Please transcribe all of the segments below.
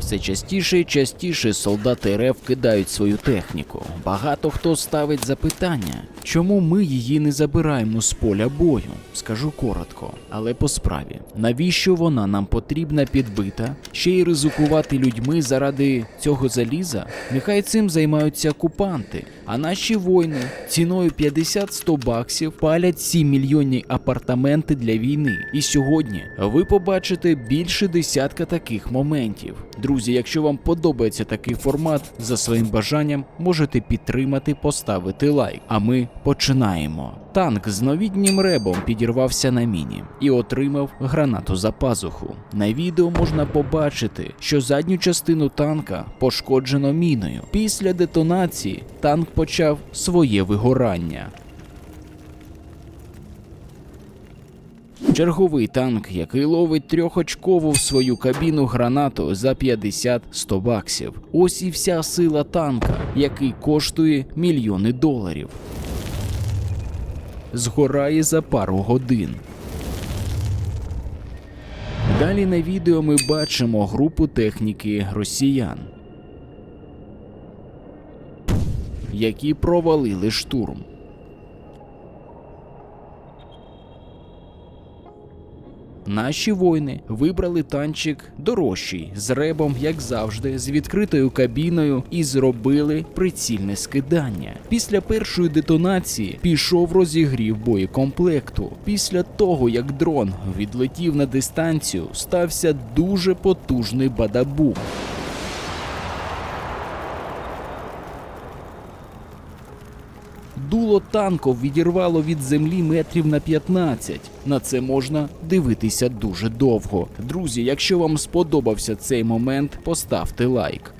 Все частіше і частіше солдати РФ кидають свою техніку. Багато хто ставить запитання, чому ми її не забираємо з поля бою. Скажу коротко, але по справі. Навіщо вона нам потрібна підбита? Ще й ризикувати людьми заради цього заліза? Нехай цим займаються окупанти, а наші воїни ціною 50-100 баксів палять 7 мільйонні апартаменти для війни. І сьогодні ви побачите більше десятка таких моментів. Друзі, якщо вам подобається такий формат, за своїм бажанням можете підтримати, поставити лайк. А ми починаємо. Танк з новітнім ребом підірвався на міні і отримав гранату за пазуху. На відео можна побачити, що задню частину танка пошкоджено міною. Після детонації танк почав своє вигорання. Черговий танк, який ловить трьохочкову в свою кабіну гранату за 50-100 баксів. Ось і вся сила танка, який коштує мільйони доларів. Згорає за пару годин. Далі на відео ми бачимо групу техніки росіян, які провалили штурм. Наші воїни вибрали танчик дорожчий з ребом, як завжди, з відкритою кабіною і зробили прицільне скидання. Після першої детонації пішов розігрів боєкомплекту. Після того, як дрон відлетів на дистанцію, стався дуже потужний бадабум. Дуло танков відірвало від землі метрів на 15. На це можна дивитися дуже довго. Друзі, якщо вам сподобався цей момент, поставте лайк.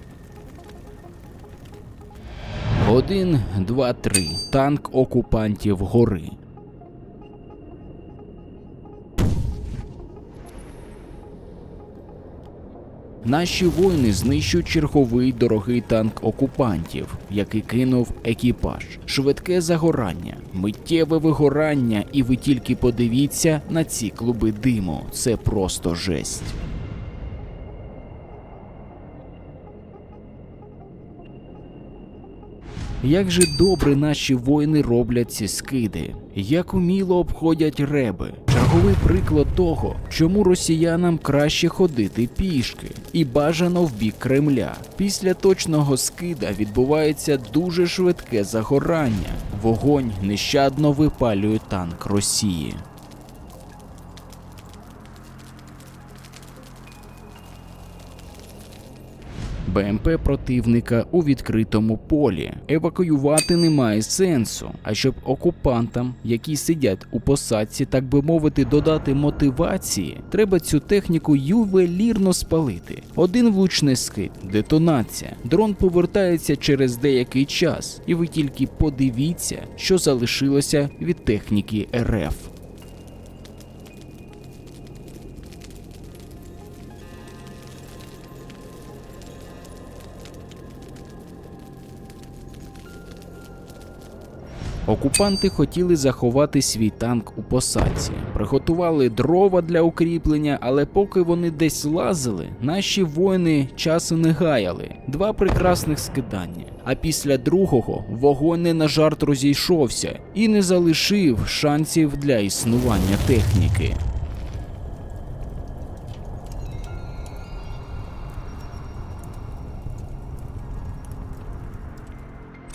Один, два, три. Танк окупантів гори. Наші воїни знищують черговий дорогий танк окупантів, який кинув екіпаж. Швидке загорання, миттєве вигорання, і ви тільки подивіться на ці клуби диму. Це просто жесть. Як же добре наші воїни роблять ці скиди, як уміло обходять реби. Черговий приклад того, чому росіянам краще ходити пішки, і бажано в бік Кремля. Після точного скида відбувається дуже швидке загорання. Вогонь нещадно випалює танк Росії. БМП противника у відкритому полі. Евакуювати немає сенсу. А щоб окупантам, які сидять у посадці, так би мовити, додати мотивації, треба цю техніку ювелірно спалити. Один влучний скид, детонація. Дрон повертається через деякий час, і ви тільки подивіться, що залишилося від техніки РФ. Окупанти хотіли заховати свій танк у посадці, приготували дрова для укріплення, але поки вони десь лазили, наші воїни часу не гаяли. Два прекрасних скидання. А після другого вогонь не на жарт розійшовся і не залишив шансів для існування техніки.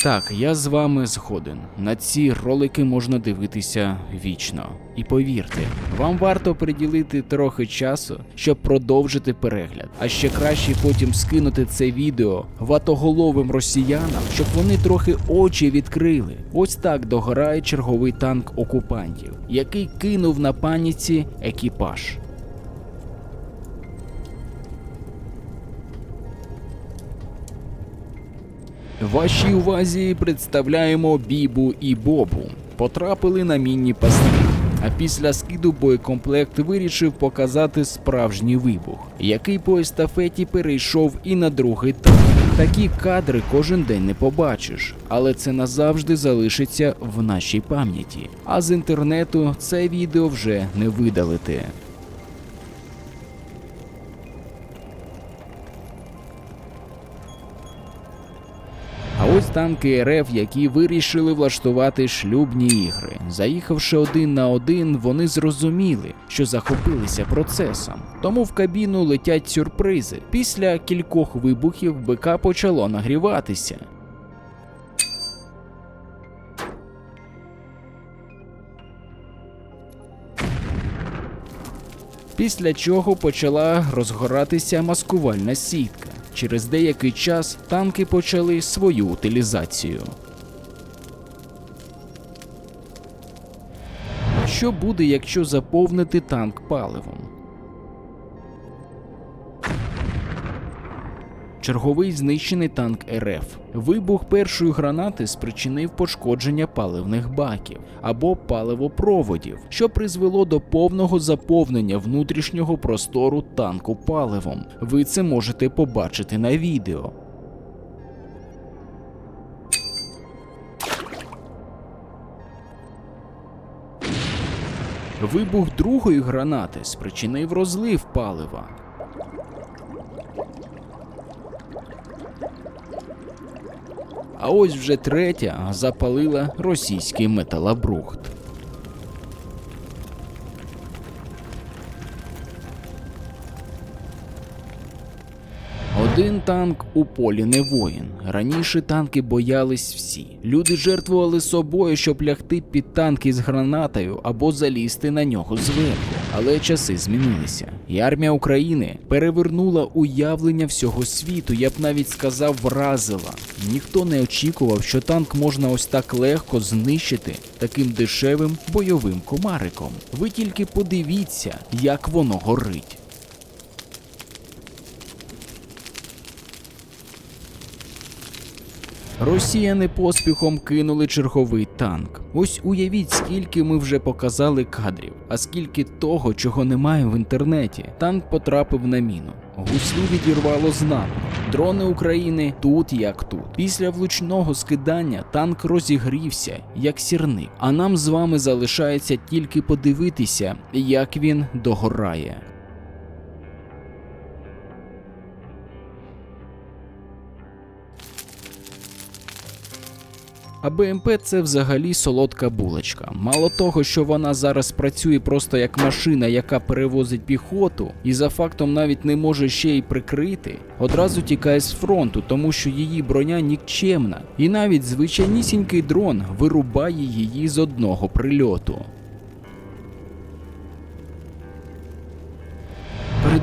Так, я з вами згоден. На ці ролики можна дивитися вічно. І повірте, вам варто приділити трохи часу, щоб продовжити перегляд. А ще краще потім скинути це відео ватоголовим росіянам, щоб вони трохи очі відкрили. Ось так догорає черговий танк окупантів, який кинув на паніці екіпаж. Вашій увазі представляємо Бібу і Бобу. Потрапили на мінні пастки. А після скиду боєкомплект вирішив показати справжній вибух, який по естафеті перейшов і на другий танк. Такі кадри кожен день не побачиш, але це назавжди залишиться в нашій пам'яті. А з інтернету це відео вже не видалити. Ось танки РФ, які вирішили влаштувати шлюбні ігри. Заїхавши один на один, вони зрозуміли, що захопилися процесом. Тому в кабіну летять сюрпризи. Після кількох вибухів БК почало нагріватися. Після чого почала розгоратися маскувальна сітка. Через деякий час танки почали свою утилізацію. Що буде, якщо заповнити танк паливом? Черговий знищений танк РФ. Вибух першої гранати спричинив пошкодження паливних баків або паливопроводів, що призвело до повного заповнення внутрішнього простору танку паливом. Ви це можете побачити на відео. Вибух другої гранати спричинив розлив палива. А ось вже третя запалила російський металобрухт. Один танк у полі не воїн. Раніше танки боялись всі. Люди жертвували собою, щоб лягти під танк із гранатою або залізти на нього зверху. Але часи змінилися, і армія України перевернула уявлення всього світу. Я б навіть сказав, вразила. Ніхто не очікував, що танк можна ось так легко знищити таким дешевим бойовим комариком. Ви тільки подивіться, як воно горить. Росіяни поспіхом кинули черговий танк. Ось уявіть, скільки ми вже показали кадрів, а скільки того, чого немає в інтернеті. Танк потрапив на міну. Гуслі відірвало знатно. Дрони України тут як тут. Після влучного скидання танк розігрівся, як сірник. А нам з вами залишається тільки подивитися, як він догорає. А БМП це взагалі солодка булочка. Мало того, що вона зараз працює просто як машина, яка перевозить піхоту, і за фактом навіть не може ще й прикрити, одразу тікає з фронту, тому що її броня нікчемна, і навіть звичайнісінький дрон вирубає її з одного прильоту.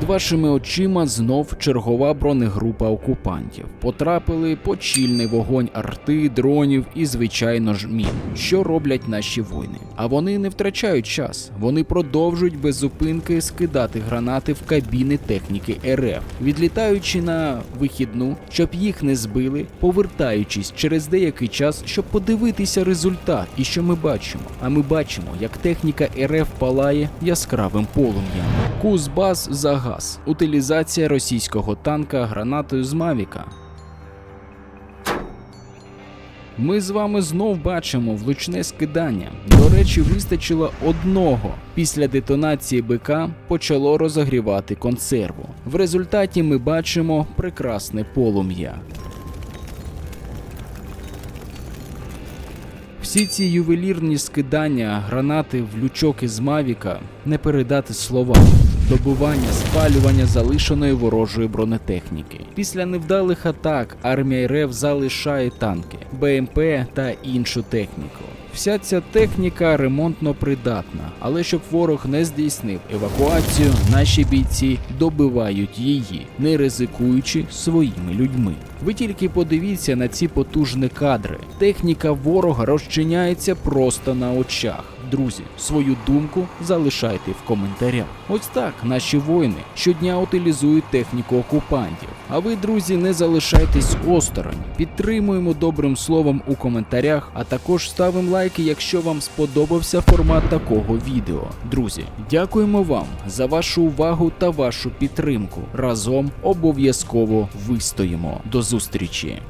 Перед вашими очима знов чергова бронегрупа окупантів. Потрапили почільний вогонь арти, дронів і, звичайно ж, мін. Що роблять наші воїни? А вони не втрачають час. Вони продовжують без зупинки скидати гранати в кабіни техніки РФ, відлітаючи на вихідну, щоб їх не збили, повертаючись через деякий час, щоб подивитися результат. І що ми бачимо? А ми бачимо, як техніка РФ палає яскравим полум'ям. Кузбас загас. Утилізація російського танка гранатою з Мавіка. Ми з вами знов бачимо влучне скидання. До речі, вистачило одного. Після детонації БК почало розогрівати консерву. В результаті ми бачимо прекрасне полум'я. Всі ці ювелірні скидання гранати в лючок із Мавіка не передати словами. Добування, спалювання залишеної ворожої бронетехніки. Після невдалих атак армія РФ залишає танки, БМП та іншу техніку. Вся ця техніка ремонтно придатна, але щоб ворог не здійснив евакуацію, наші бійці добивають її, не ризикуючи своїми людьми. Ви тільки подивіться на ці потужні кадри. Техніка ворога розчиняється просто на очах. Друзі, свою думку залишайте в коментарях. Ось так наші воїни щодня утилізують техніку окупантів. А ви, друзі, не залишайтесь осторонь. Підтримуємо добрим словом у коментарях, а також ставимо лайки, якщо вам сподобався формат такого відео. Друзі, дякуємо вам за вашу увагу та вашу підтримку. Разом обов'язково вистоїмо. До зустрічі!